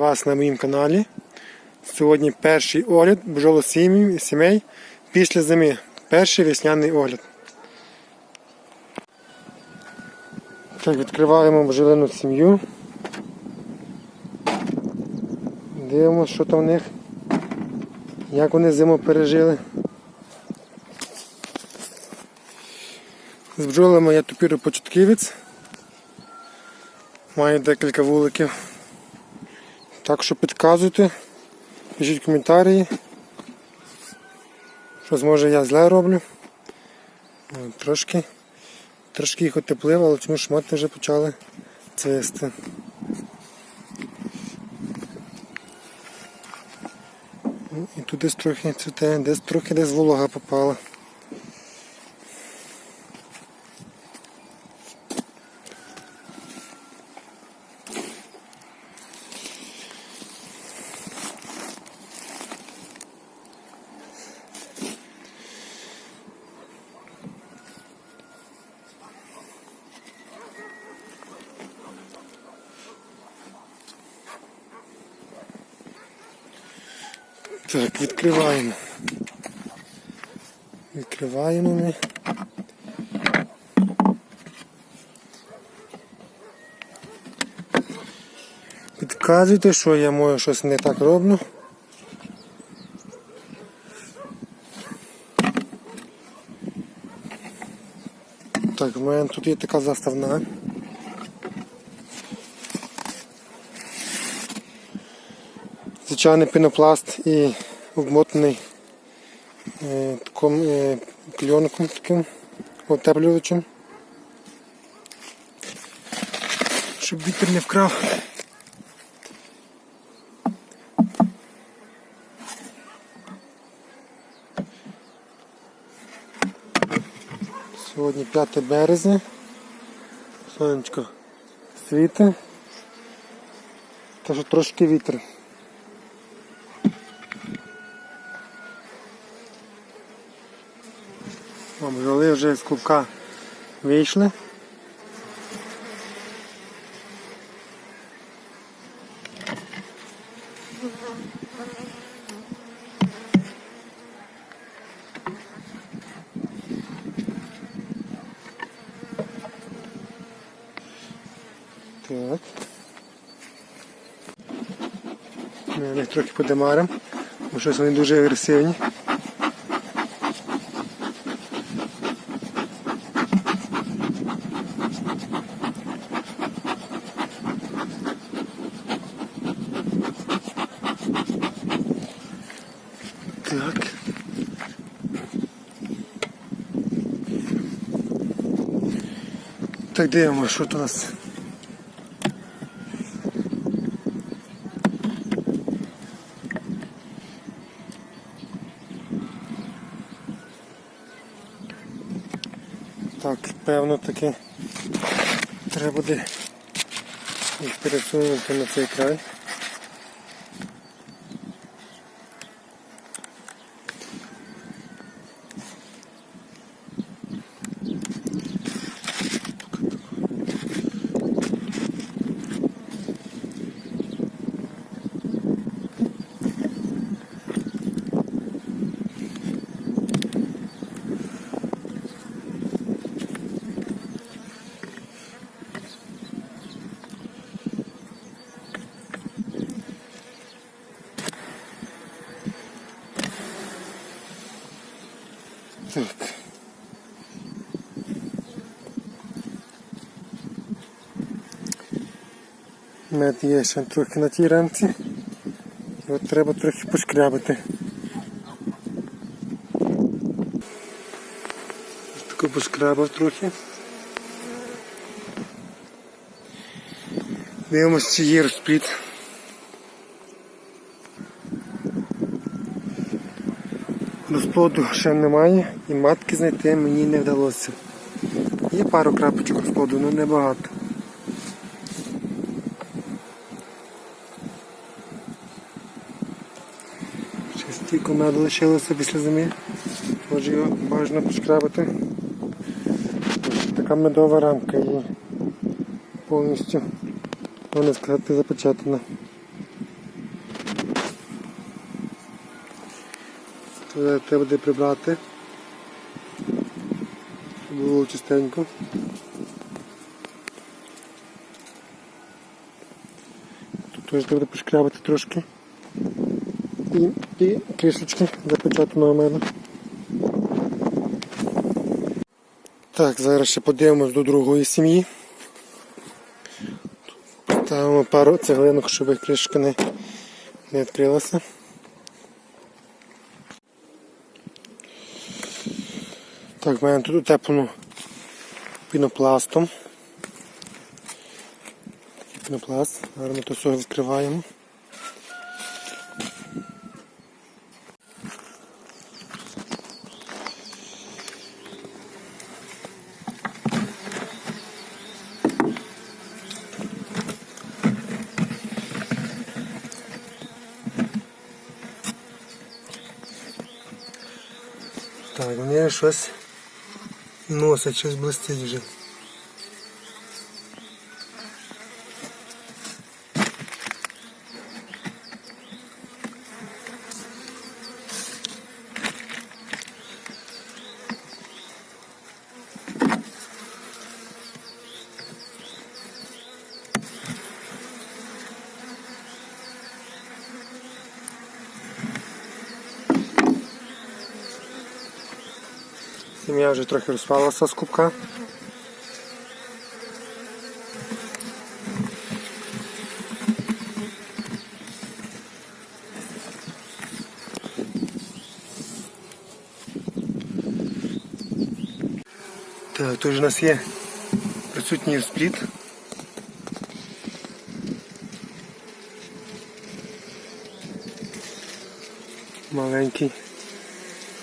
вас на моїм каналі. Сьогодні перший огляд бджолосімей сімей після зими. Перший весняний огляд. Так, відкриваємо бджолину сім'ю. Дивимося, що там в них. Як вони зиму пережили. З бджолами я тупіру початківець. Маю декілька вуликів. Так що підказуйте, пишіть коментарі. Що може я зле роблю. Трошки, трошки їх отеплив, але чому шмати вже почали цвісти. Ну, І тут десь трохи цвіте, десь трохи десь волога попала. Так, відкриваємо. Відкриваємо ми. Підказуйте, що я може щось не так роблю. Так, в мене тут є така заставна. Звичайний пінопласт і обмотаний е, таким е, кльонком таким утеплювачем. Щоб вітер не вкрав. Сьогодні 5 березня. Сонечко світе. Що трошки вітер. Бджоли вже з кубка вийшли. Так. Ми їх трохи подимаримо, бо щось вони дуже агресивні. Так. Так дивимося, що тут у нас. Так, певно таки треба буде їх пересунути на цей край. Мед є ще трохи на тій рамці. От треба трохи пошкрябати. Тако пошкрабав трохи. Дивимось, чи є розпліт. Розплоду ще немає і матки знайти мені не вдалося. Є пару крапочок розплоду, але небагато. Комед лишилося після зими. Може його бажано пошкрабити. Така медова рамка її повністю, можна сказати, запечатана. Тут треба буде прибрати. Було чистенько. Тут теж треба пошкрябати трошки. І, і кришечки запечатаного меду. Так, зараз ще подивимось до другої сім'ї. Ставимо пару цеглинок, щоб кришка не, не відкрилася. Так, в мене тут утеплено пінопластом. Пінопласт. Ми то все відкриваємо. Щось носить, щось блистить вже. Сім'я вже трохи розпалася з кубка. Так, тут у нас є присутній спліт. Маленький.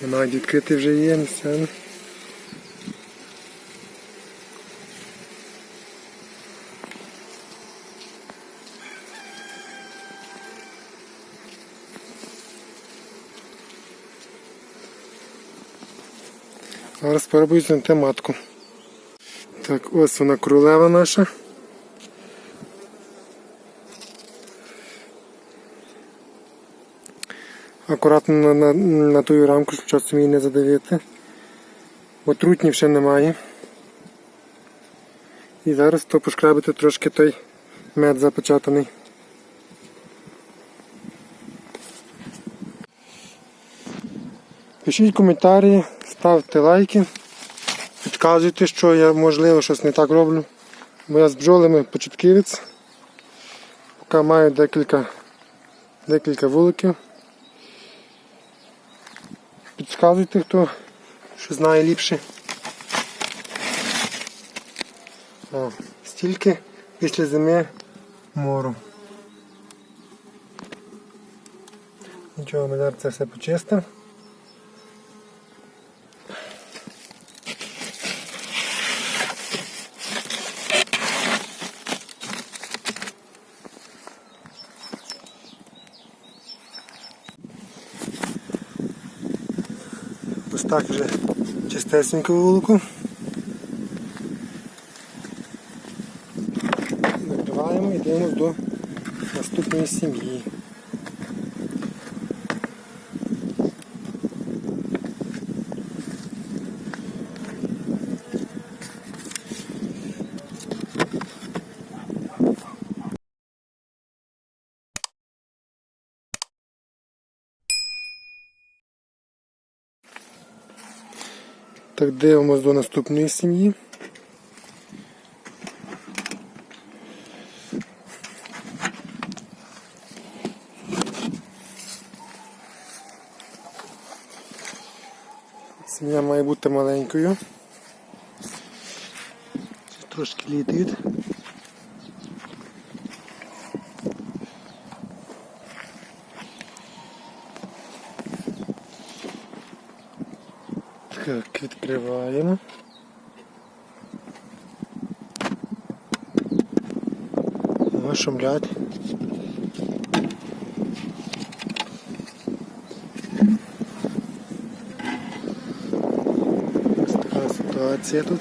Навіть відкритий вже є місцями. Зараз спробую знайти матку. Так, ось вона королева наша. Акуратно на, на, на ту рамку, щоб часом її не задавити. Отрутнів ще немає. І зараз то пошкрабити трошки той мед запечатаний. Пишіть коментарі, ставте лайки, підказуйте, що я можливо щось не так роблю. Бо я з бджолами початківець. Поки маю декілька, декілька вуликів. Підказуйте, хто що знає ліпше. О, стільки після зими мору. Нічого, ми зараз це все почистимо. Так вже чистесенько вулику. Накриваємо і йдемо до наступної сім'ї. Так, дивимось до наступної сім'ї. Сім'я має бути маленькою. Трошки літають. Так, відкриваємо. О, шумлять. Ось така ситуація тут.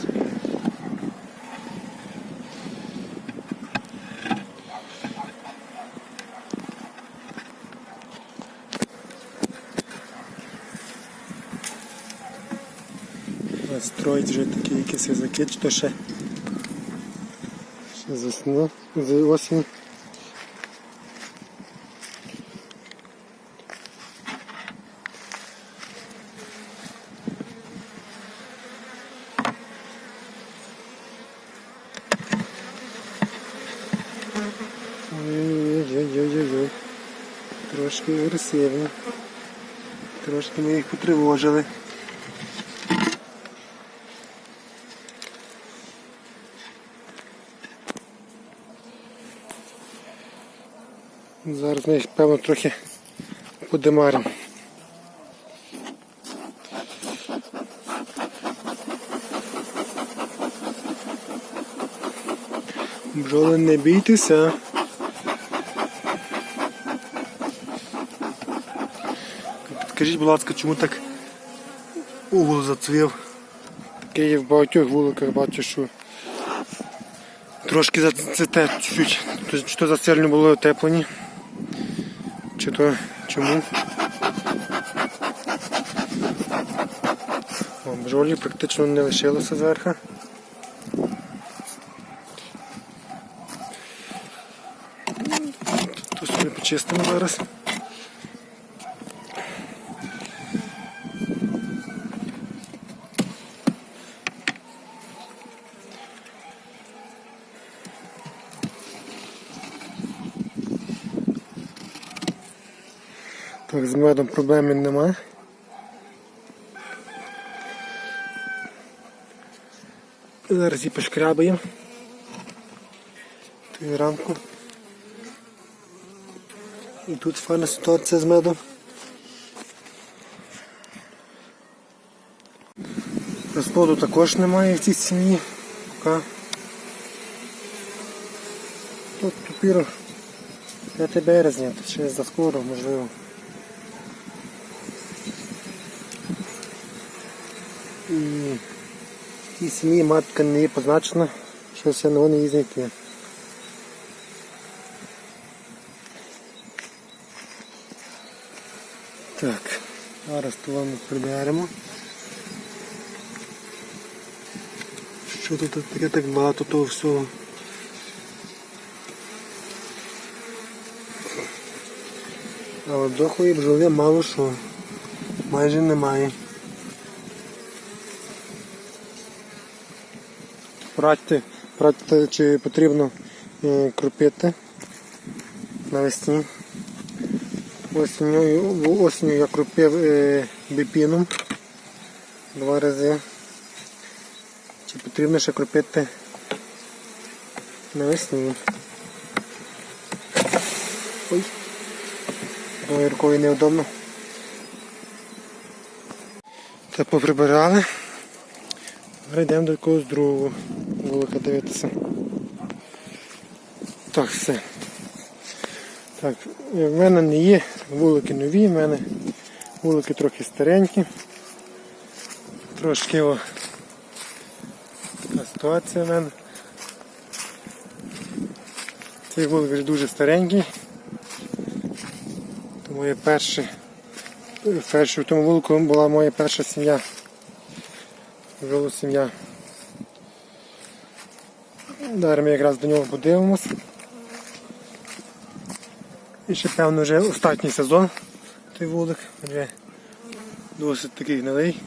Строїть вже такі якісь язики, чи то ще, ще з весни, з осінь. Ой-ой-ой-ой-ой. Трошки агресивні. Трошки ми їх потривожили. Зараз ми їх, певно, трохи подимаримо. Бджоли не бійтеся. Скажіть, будь ласка, чому так угол зацвів? Такий в багатьох вуликах бачу, що трошки зацвіте чуть-чуть. То- Чи то засильно було утеплені, чи то чому. О, практично не лишилося зверху. Тут собі почистимо зараз. Медом проблем немає. Зараз її пошкрябаємо. Ту рамку. І тут файна ситуація з медом. Розплоду також немає в цій сім'ї. Поки. Тут тупіро 5 березня, то ще за скоро, можливо. І цій сім'ї матка не позначена, щось я на вони її знайти. Так, зараз то вам приберемо. Що тут таке так багато того всього? А от дохлої бджоли мало що. Майже немає. Порадьте, порадьте, чи потрібно е, кропити навесні. Осінню, осінню я кропив е, біпіном два рази. Чи потрібно ще кропити навесні? Ой, одною рукою неудобно. Та поприбирали. Зараз йдемо до якогось другого вулика дивитися. Так, все. Так, в мене не є вулики нові, в мене вулики трохи старенькі. Трошки о, така ситуація в мене. Цей вулик вже дуже старенький. Тому я перший, перший в тому вулику була моя перша сім'я. Жила сім'я. Зараз ми якраз до нього подивимось. І ще певно вже останній сезон той вулик. Вже досить такий гнилий.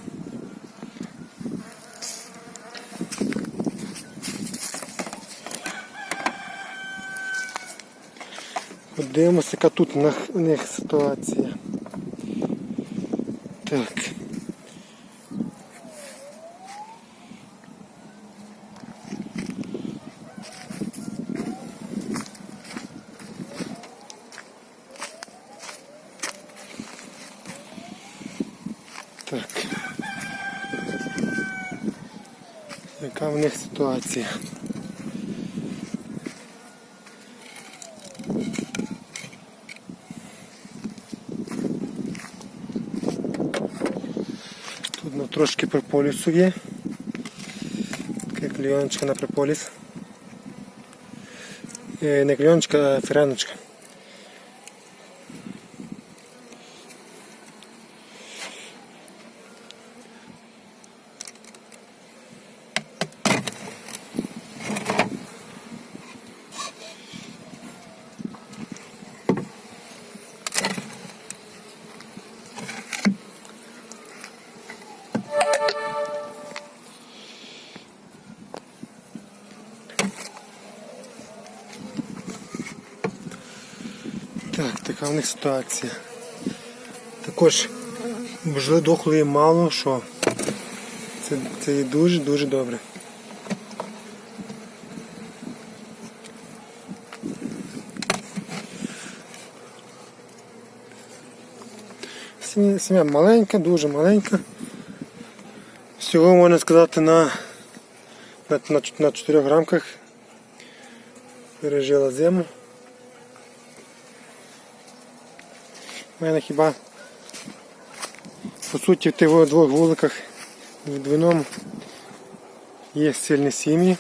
Подивимося, яка тут у них ситуація. Так. Так. Яка в них ситуація? Тут ну, трошки прополісу є. Така клійоночка на прополіс. Е, Не клійоночка, а ференочка. Така в них ситуація. Також бджоли дохлої мало що. Це, це є дуже-дуже добре. Сім'я, маленька, дуже маленька. Всього можна сказати на, на, на, на 4 рамках пережила зиму. У мене хіба по суті в тих двох вуликах в двиному є сильні сім'ї.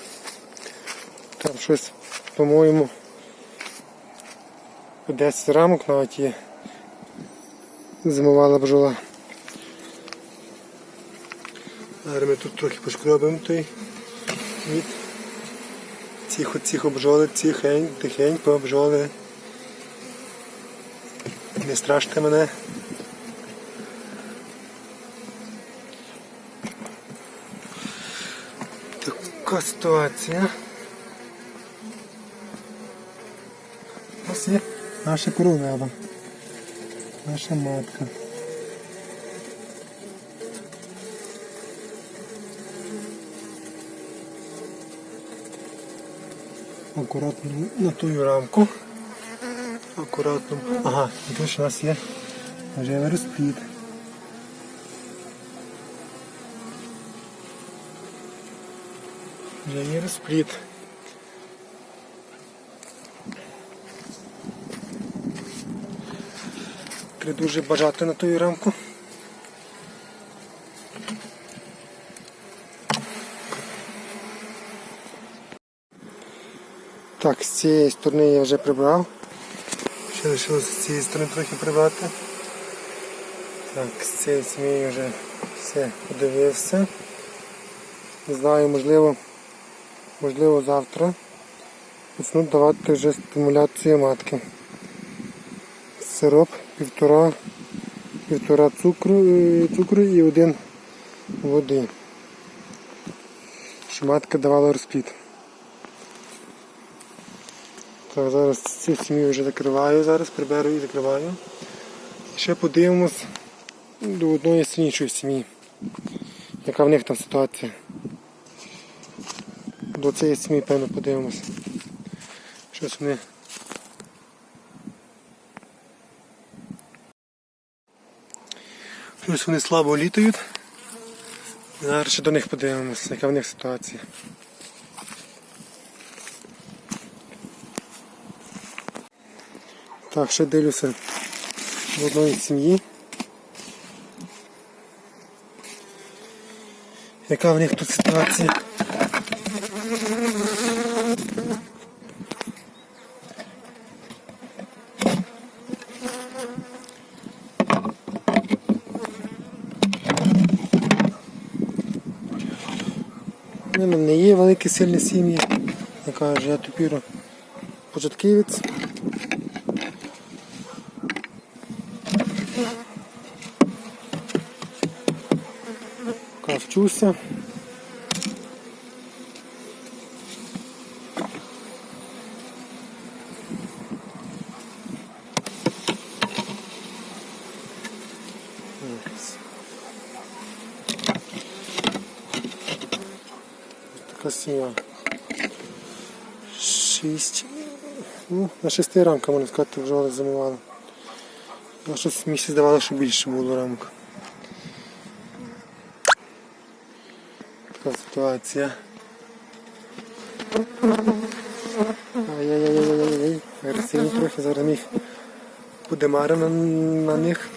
Там щось, по-моєму, 10 рамок навіть є. Зимувала бджола. Зараз ми тут трохи пошкробимо той від цих оцих обжоли, тихень, тихенько обжоли. Не страште мене. Така ситуація. Ось є наша королева. Наша матка. Акуратно на ту рамку. Акуратно. Ага, тут ж у нас є вже розпліт. Вже є розпліт. Треба дуже бажати на ту рамку. Так, з цієї сторони я вже прибрав. Ще лишилося з цієї сторони трохи прибрати. Так, з цієї сім'ї вже все подивився. Не знаю, можливо, можливо завтра почнуть давати вже стимуляцію матки. Сироп півтора, півтора цукру, е, цукру і один води. Щоб матка давала розплід. Так, зараз цю сім'ю вже закриваю, зараз приберу і закриваю. І ще подивимось до одної іншої сім'ї. Яка в них там ситуація. До цієї сім'ї, певно, подивимось. Щось вони. Щось вони слабо літають. Зараз ще до них подивимось, яка в них ситуація. Так, ще дивлюся в одної сім'ї. Яка в них тут ситуація? У мене не є великі сильні сім'ї. Я кажу, я тепер початківець. Поки вчуся. Сім'я. Шість. Ну, на шести рамках, можна сказати, вже замивали. А щось ще здавалося, що більше було рамок. Така ситуація. Ай-яй-яй-яй-яй-яй. Агресивні трохи, зараз їх подимаримо на, на них.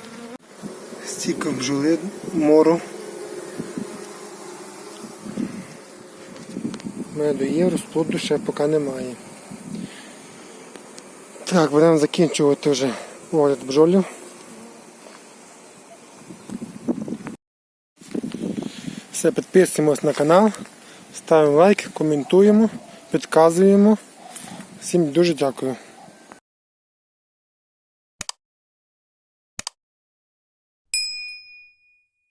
Стільки бджоли мору. Меду є, розплоду ще поки немає. Так, будемо закінчувати вже огляд бджолів. Все, підписуємось на канал, ставимо лайк, коментуємо, підказуємо. Всім дуже дякую.